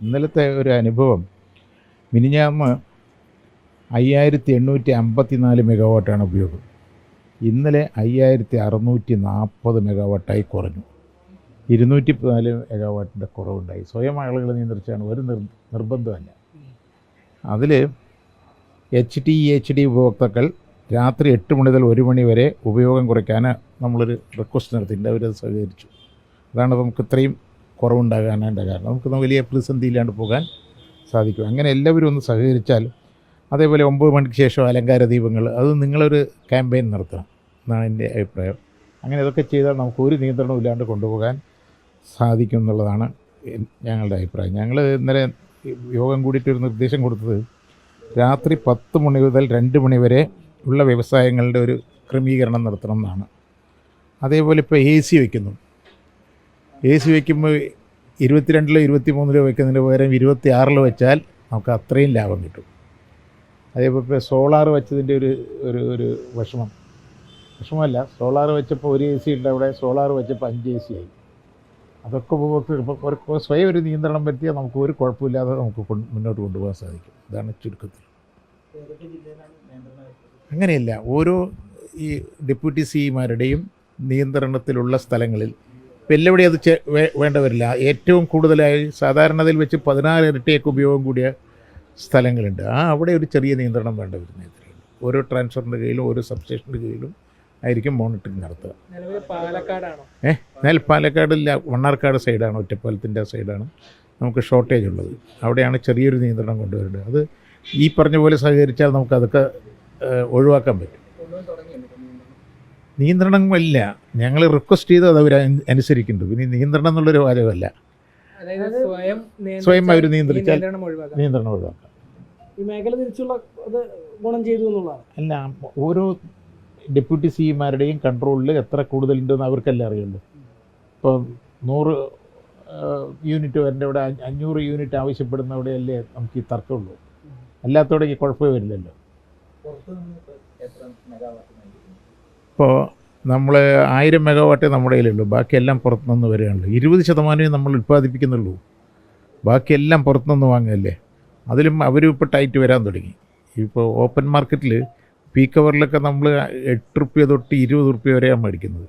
ഇന്നലത്തെ ഒരു അനുഭവം. മിനിഞ്ഞാമ്മ അയ്യായിരത്തി എണ്ണൂറ്റി അമ്പത്തി നാല് മെഗാവാട്ടാണ് ഉപയോഗം. ഇന്നലെ അയ്യായിരത്തി അറുന്നൂറ്റി നാൽപ്പത് മെഗാവാട്ടായി കുറഞ്ഞു. ഇരുന്നൂറ്റി നാല് മെഗാവാട്ടിന്റെ കുറവുണ്ടായി. സ്വയം ആളുകൾ നിയന്ത്രിച്ചാണ്. ഒരു നിർ നിർബന്ധമല്ല. അതിൽ എച്ച് ടി എച്ച് ഡി ഉപഭോക്താക്കൾ രാത്രി എട്ട് മണി മുതൽ ഒരു മണി വരെ ഉപയോഗം കുറയ്ക്കാൻ നമ്മളൊരു റിക്വസ്റ്റ് നടത്തിയിട്ടുണ്ട്. അവരത് സഹകരിച്ചു അതാണ് നമുക്ക് ഇത്രയും കുറവുണ്ടാകാനുള്ള കാരണം നമുക്ക് വലിയ പ്രതിസന്ധി ഇല്ലാണ്ട് പോകാൻ സാധിക്കും. അങ്ങനെ എല്ലാവരും ഒന്ന് സഹകരിച്ചാൽ അതേപോലെ ഒമ്പത് മണിക്ക് ശേഷം അലങ്കാര ദീപങ്ങൾ അത് നിങ്ങളൊരു ക്യാമ്പയിൻ നടത്തണം എന്നാണ് എന്റെ അഭിപ്രായം. അങ്ങനെ ഇതൊക്കെ ചെയ്താൽ നമുക്ക് ഒരു നിയന്ത്രണവും ഇല്ലാണ്ട് കൊണ്ടുപോകാൻ സാധിക്കും എന്നുള്ളതാണ് ഞങ്ങളുടെ അഭിപ്രായം. ഞങ്ങൾ ഇന്നലെ യോഗം കൂടിയിട്ട് ഒരു നിർദ്ദേശം കൊടുത്തത് രാത്രി പത്ത് മണി മുതൽ രണ്ട് മണി വരെ ഉള്ള വ്യവസായങ്ങളുടെ ഒരു ക്രമീകരണം നടത്തണം എന്നാണ്. അതേപോലെ ഇപ്പോൾ എ സി വയ്ക്കുന്നു എ സി വയ്ക്കുമ്പോൾ ഇരുപത്തിരണ്ടിലോ ഇരുപത്തി മൂന്നിലോ വയ്ക്കുന്നതിന് പകരം ഇരുപത്തി ആറിലോ വെച്ചാൽ നമുക്ക് അത്രയും ലാഭം കിട്ടും. അതേപോലെ സോളാർ വെച്ചതിന്റെ ഒരു ഒരു ഒരു വിഷമം. വിഷമമല്ല സോളാർ വെച്ചപ്പോൾ ഒരു എ സി ഉണ്ട് അവിടെ സോളാർ വെച്ചപ്പോൾ അഞ്ച് എ സി ആയി. അതൊക്കെ ഉപഭോക്തൃ സ്വയം ഒരു നിയന്ത്രണം വരുത്തിയാൽ നമുക്ക് ഒരു കുഴപ്പമില്ലാതെ നമുക്ക് മുന്നോട്ട് കൊണ്ടുപോകാൻ സാധിക്കും. ഇതാണ് ചുരുക്കത്തിൽ. അങ്ങനെയല്ല ഓരോ ഈ ഡെപ്യൂട്ടി സിമാരുടെയും നിയന്ത്രണത്തിലുള്ള സ്ഥലങ്ങളിൽ എല്ലാവിടെ അത് വേണ്ടവരില്ല വേണ്ട വരില്ല ഏറ്റവും കൂടുതലായി സാധാരണതയിൽ വെച്ച് പതിനാറ് ഇരട്ടിയൊക്കെ ഉപയോഗം കൂടിയ സ്ഥലങ്ങളുണ്ട്. ആ അവിടെ ഒരു ചെറിയ നിയന്ത്രണം വേണ്ട വരുന്ന ഓരോ ട്രാൻസ്ഫറിന്റെ കീഴിലും ഓരോ സബ്സ്റ്റേഷന്റെ കീഴിലും ആയിരിക്കും മോണിറ്ററിങ് നടത്തുക. ഏഹ് എന്നാൽ പാലക്കാടില്ല മണ്ണാർക്കാട് സൈഡാണ് ഒറ്റപ്പാലത്തിന്റെ സൈഡാണ് നമുക്ക് ഷോർട്ടേജ് ഉള്ളത്. അവിടെയാണ് ചെറിയൊരു നിയന്ത്രണം കൊണ്ടുവരേണ്ടത്. അത് ഈ പറഞ്ഞ പോലെ സഹകരിച്ചാൽ നമുക്കതൊക്കെ ഒഴിവാക്കാൻ പറ്റും. നിയന്ത്രണമില്ല ഞങ്ങൾ റിക്വസ്റ്റ് ചെയ്ത് അത് അവർ അനുസരിക്കുന്നുണ്ട്. പിന്നെ നിയന്ത്രണം എന്നുള്ളൊരു വാചകമല്ല അതായത് സ്വയം സ്വയം അവർ നിയന്ത്രിച്ചാൽ നിയന്ത്രണം ഒഴിവാക്കാം. ഈ മേഖല തിരിച്ചുള്ള അത് ഗുണം ചെയ്തു എന്നുള്ളതാണ്. അല്ല ഓരോ ഡെപ്യൂട്ടി സിമാരുടെയും കൺട്രോളിൽ എത്ര കൂടുതലുണ്ടെന്ന് അവർക്കല്ലേ അറിയുള്ളൂ. ഇപ്പോൾ നൂറ് യൂണിറ്റ് വരേണ്ട ഇവിടെ അഞ്ഞൂറ് യൂണിറ്റ് ആവശ്യപ്പെടുന്നവിടെയല്ലേ നമുക്ക് ഈ തർക്കമുള്ളൂ. അല്ലാത്തവിടെ ഈ കുഴപ്പമേ വരില്ലല്ലോ. ഇപ്പോൾ നമ്മൾ ആയിരം മെഗാവാട്ടേ നമ്മുടെ കയ്യിലുള്ളൂ. ബാക്കിയെല്ലാം പുറത്തുനിന്ന് വരികയാണല്ലോ. ഇരുപത് ശതമാനമേ നമ്മൾ ഉൽപ്പാദിപ്പിക്കുന്നുള്ളൂ. ബാക്കിയെല്ലാം പുറത്തുനിന്ന് വാങ്ങുകയല്ലേ? അതിലും അവരും ഇപ്പോൾ ടൈറ്റ് വരാൻ തുടങ്ങി. ഇപ്പോൾ ഓപ്പൺ മാർക്കറ്റിൽ പീക്ക് അവറിലൊക്കെ നമ്മൾ എട്ട് റുപ്യ തൊട്ട് ഇരുപത് റുപ്യ വരെയാണ് മേടിക്കുന്നത്.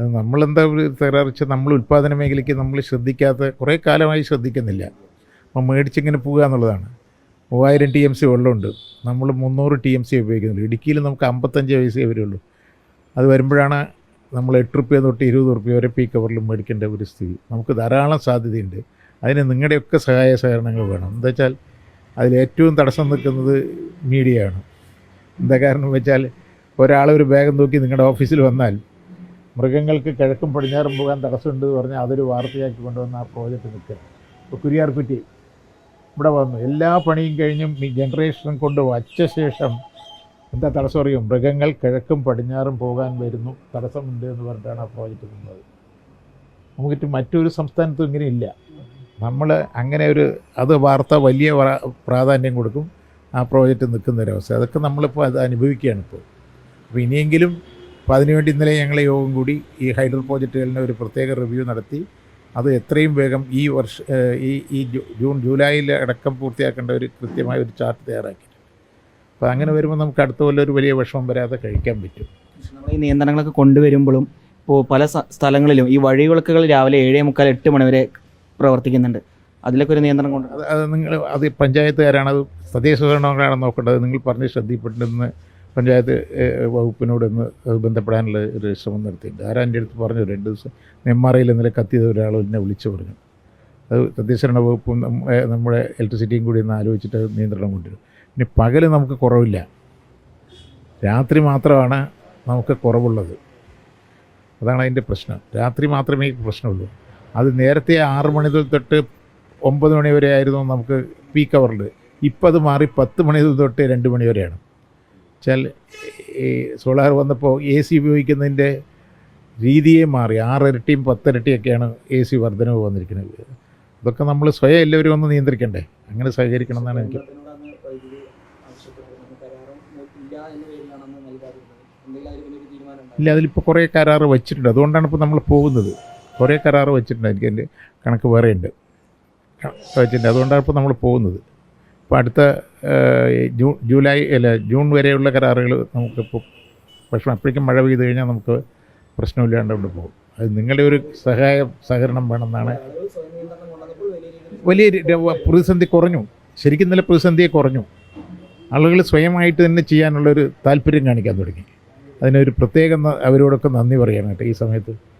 നമ്മളെന്താ തകരാറിച്ച നമ്മൾ ഉൽപ്പാദന മേഖലയ്ക്ക് നമ്മൾ ശ്രദ്ധിക്കാത്ത കുറേ കാലമായി ശ്രദ്ധിക്കുന്നില്ല. അപ്പം മേടിച്ചിങ്ങനെ പോകുക എന്നുള്ളതാണ് മൂവായിരം ടി എം സി വെള്ളമുണ്ട്. നമ്മൾ മുന്നൂറ് ടി എം സി ഉപയോഗിക്കുന്നുള്ളൂ ഇടുക്കിയിൽ നമുക്ക് അമ്പത്തഞ്ച് പൈസയേ വരുള്ളൂ. അത് വരുമ്പോഴാണ് നമ്മൾ എട്ട് റുപ്യ തൊട്ട് ഇരുപത് റുപ്യ വരെ പീക്ക് അവറിൽ മേടിക്കേണ്ട ഒരു സ്ഥിതി. നമുക്ക് ധാരാളം സാധ്യതയുണ്ട്. അതിന് നിങ്ങളുടെയൊക്കെ സഹായ സഹകരണങ്ങൾ വേണം. എന്താ വെച്ചാൽ അതിലേറ്റവും തടസ്സം നിൽക്കുന്നത് മീഡിയയാണ്. എന്താ കാരണം വെച്ചാൽ ഒരാൾ ഒരു ബാഗം നോക്കി നിങ്ങളുടെ ഓഫീസിൽ വന്നാൽ മൃഗങ്ങൾക്ക് കിഴക്കും പടിഞ്ഞാറും പോകാൻ തടസ്സമുണ്ട് എന്ന് പറഞ്ഞാൽ അതൊരു വാർത്തയാക്കി കൊണ്ടുവന്ന ആ പ്രോജക്റ്റ് നിൽക്കുക ഇപ്പോൾ കുരിയാർകുറ്റി ഇവിടെ വന്നു. എല്ലാ പണിയും കഴിഞ്ഞും ഈ ജനറേഷൻ കൊണ്ട് വച്ച ശേഷം എന്താ തടസ്സം അറിയും? മൃഗങ്ങൾ കിഴക്കും പടിഞ്ഞാറും പോകാൻ വരുന്നു. തടസ്സമുണ്ട് എന്ന് പറഞ്ഞിട്ടാണ് ആ പ്രോജക്റ്റ് നിന്നത് നമുക്ക് മറ്റൊരു സംസ്ഥാനത്തും ഇങ്ങനെ ഇല്ല. നമ്മൾ അങ്ങനെ ഒരു അത് വാർത്ത വലിയ പ്രാധാന്യം കൊടുക്കും. ആ പ്രോജക്റ്റ് നിൽക്കുന്ന ഒരവസ്ഥ അതൊക്കെ നമ്മളിപ്പോൾ അത് അനുഭവിക്കുകയാണ് ഇപ്പോൾ. അപ്പോൾ ഇനിയെങ്കിലും അപ്പോൾ അതിനുവേണ്ടി ഇന്നലെ ഞങ്ങളെ യോഗം കൂടി ഈ ഹൈഡ്രൽ പ്രോജക്റ്റുകളിന് ഒരു പ്രത്യേക റിവ്യൂ നടത്തി. അത് എത്രയും വേഗം ഈ വർഷ ഈ ഈ ജൂൺ ജൂലൈയിൽ അടക്കം പൂർത്തിയാക്കേണ്ട ഒരു കൃത്യമായ ഒരു ചാർട്ട് തയ്യാറാക്കി അപ്പോൾ അങ്ങനെ വരുമ്പോൾ നമുക്ക് അടുത്ത കൊല്ലം ഒരു വലിയ വിഷമം വരാതെ കഴിക്കാൻ പറ്റും. നമ്മൾ ഈ നിയന്ത്രണങ്ങളൊക്കെ കൊണ്ടുവരുമ്പോഴും ഇപ്പോൾ പല സ്ഥലങ്ങളിലും ഈ വഴിവിളക്കുകൾ രാവിലെ ഏഴേ മുക്കാൽ എട്ട് മണി വരെ പ്രവർത്തിക്കുന്നുണ്ട്. അതിലൊക്കെ ഒരു നിയന്ത്രണം കൊണ്ട് അത് അത് നിങ്ങൾ അത് പഞ്ചായത്തുകാരാണ് അത് തദ്ദേശ സ്വരണങ്ങളാണ് നോക്കേണ്ടത്. നിങ്ങൾ പറഞ്ഞ് ശ്രദ്ധയിൽപ്പെട്ടിരുന്ന് പഞ്ചായത്ത് വകുപ്പിനോട് ഒന്ന് ബന്ധപ്പെടാനുള്ള ഒരു ശ്രമം നടത്തിയിട്ടുണ്ട്. ആരാ എന്റെ അടുത്ത് പറഞ്ഞു രണ്ട് ദിവസം നെമ്മാറയിൽ ഇന്നലെ കത്തിയത് ഒരാൾ എന്നെ വിളിച്ചു പറഞ്ഞു. അത് തദ്ദേശഭരണ വകുപ്പും നമ്മ- നമ്മുടെ ഇലക്ട്രിസിറ്റിയും കൂടി ഒന്ന് ആലോചിച്ചിട്ട് നിയന്ത്രണം കൊണ്ടുവരും. പിന്നെ പകൽ നമുക്ക് കുറവില്ല. രാത്രി മാത്രമാണ് നമുക്ക് കുറവുള്ളത്. അതാണ് അതിന്റെ പ്രശ്നം. രാത്രി മാത്രമേ പ്രശ്നമുള്ളൂ. അത് നേരത്തെ ആറ് മണി തൊട്ട് ഒമ്പത് മണി വരെ ആയിരുന്നു നമുക്ക് പീക്ക് അവറിൽ ഇപ്പം അത് മാറി പത്ത് മണി തൊട്ട് രണ്ട് മണി വരെയാണ്. വെച്ചാൽ ഈ സോളാർ വന്നപ്പോൾ എ സി ഉപയോഗിക്കുന്നതിന്റെ രീതിയെ മാറി. ആറിരട്ടിയും പത്തിരട്ടിയൊക്കെയാണ് എ സി വർധനവ് വന്നിരിക്കുന്നത്. അതൊക്കെ നമ്മൾ സ്വയം എല്ലാവരും ഒന്ന് നിയന്ത്രിക്കണ്ടേ? അങ്ങനെ സഹകരിക്കണം എന്നാണ് എനിക്ക്. ഇല്ല അതിലിപ്പോൾ കുറേ കരാർ വെച്ചിട്ടുണ്ട്. അതുകൊണ്ടാണ് ഇപ്പോൾ നമ്മൾ പോകുന്നത്. കുറേ കരാറ് വെച്ചിട്ടുണ്ട്. എനിക്ക് അതിന്റെ കണക്ക് വേറെ ഉണ്ട് വെച്ചിട്ടുണ്ട്. അതുകൊണ്ടാണ് ഇപ്പോൾ നമ്മൾ പോകുന്നത്. ഇപ്പോൾ അടുത്ത ജൂ ജൂലൈ അല്ല ജൂൺ വരെയുള്ള കരാറുകൾ നമുക്കിപ്പോൾ പക്ഷേ അപ്പോഴേക്കും മഴ പെയ്ത് കഴിഞ്ഞാൽ നമുക്ക് പ്രശ്നമില്ലാണ്ട് അവിടെ പോകും. അത് നിങ്ങളുടെ ഒരു സഹായ സഹകരണം വേണമെന്നാണ്. വലിയ പ്രതിസന്ധി കുറഞ്ഞു. ശരിക്കും നല്ല പ്രതിസന്ധിയെ കുറഞ്ഞു. ആളുകൾ സ്വയമായിട്ട് തന്നെ ചെയ്യാനുള്ളൊരു താല്പര്യം കാണിക്കാൻ തുടങ്ങി. അതിനൊരു പ്രത്യേകം അവരോടൊക്കെ നന്ദി പറയാനായിട്ട് ഈ സമയത്ത്